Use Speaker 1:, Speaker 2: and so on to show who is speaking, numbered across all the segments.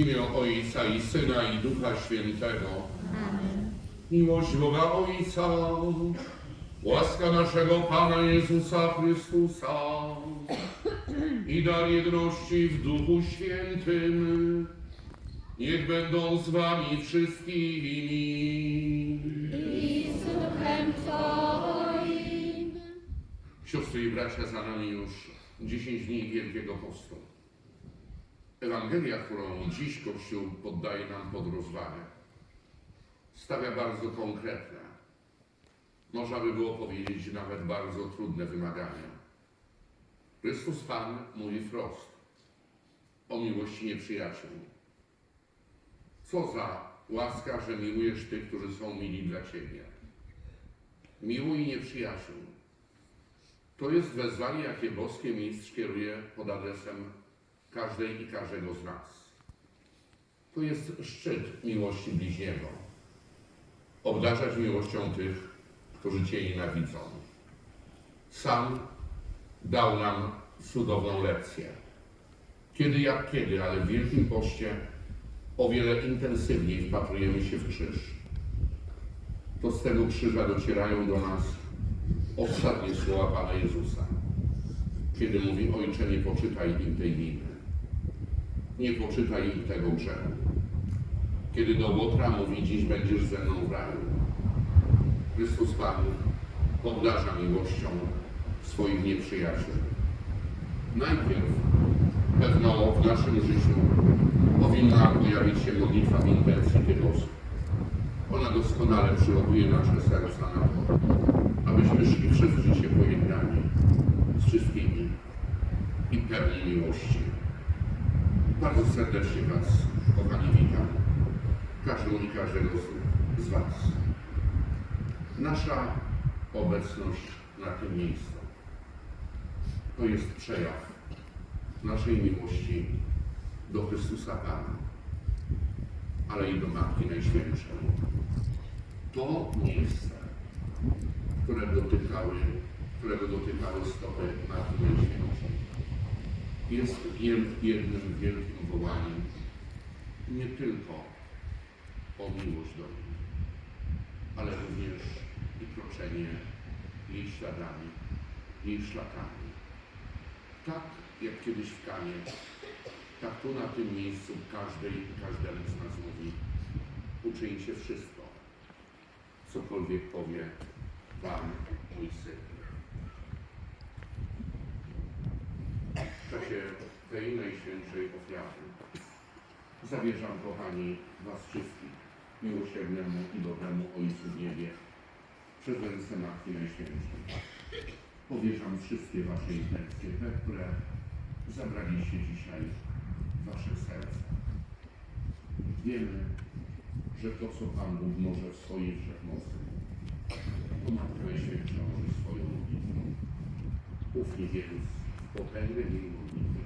Speaker 1: Ojca i Syna i Ducha Świętego. Miłość Boga Ojca, łaska naszego Pana Jezusa Chrystusa i dar jedności w Duchu Świętym. Niech będą z wami wszystkimi.
Speaker 2: I z duchem Twoim.
Speaker 1: Siostry i bracia, za nami już 10 dni Wielkiego Postu. Ewangelia, którą dziś Kościół poddaje nam pod rozwagę, stawia bardzo konkretne, można by było powiedzieć nawet bardzo trudne wymagania. Chrystus Pan mówi wprost o miłości nieprzyjaciół. Co za łaska, że miłujesz tych, którzy są mili dla Ciebie. Miłuj nieprzyjaciół. To jest wezwanie, jakie boskie mistrz kieruje pod adresem każdej i każdego z nas. To jest szczyt miłości bliźniego. Obdarzać miłością tych, którzy Cię nienawidzą. Sam dał nam cudowną lekcję. Kiedy jak kiedy, ale w Wielkim Poście o wiele intensywniej wpatrujemy się w krzyż. To z tego krzyża docierają do nas ostatnie słowa Pana Jezusa, kiedy mówi: Ojcze, nie poczytaj im tej winy, nie poczytaj im tego grzechu. Kiedy do Łotra mówi: Dziś będziesz ze mną w raju. Chrystus Pan obdarza miłością swoich nieprzyjaciół. Najpierw pewno w naszym życiu powinna pojawić się modlitwa w intencji tych osób. Ona doskonale przygotuje nasze serca na to, abyśmy szli przez życie pojednani z wszystkimi i pełni miłości. Bardzo serdecznie Was, kochani, witam. Każdą i każdego z, Was. Nasza obecność na tym miejscu to jest przejaw naszej miłości do Chrystusa Pana, ale i do Matki Najświętszej. To miejsce, które dotykały, którego dotykały stopy Matki Najświętszej, jest jed- jednym wielkim wołaniem nie tylko o miłość do niej, ale również i kroczenie jej śladami, jej szlakami. Tak jak kiedyś w Kanie, tak tu na tym miejscu każdej i każdemu z nas mówi uczyńcie wszystko, cokolwiek powie Wam mój syn. Czasie tej najświętszej ofiary zawierzam, kochani, Was wszystkich miłosiernemu i dobremu Ojcu w niebie przez ręce Matki Najświętszej. Powierzam wszystkie Wasze intencje, te, które zabraliście dzisiaj w Wasze serca. Wiemy, że to, co Pan Bóg może w swojej wszechmocy, to Matka Najświętsza może swoją modlitwą. Ufnie więc potęgę jej modlitwy.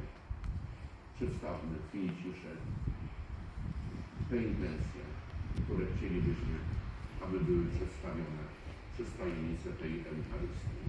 Speaker 1: Przedstawmy w ciszy te intencje, które chcielibyśmy, aby były przedstawione przez tajemnicę tej Eucharystii.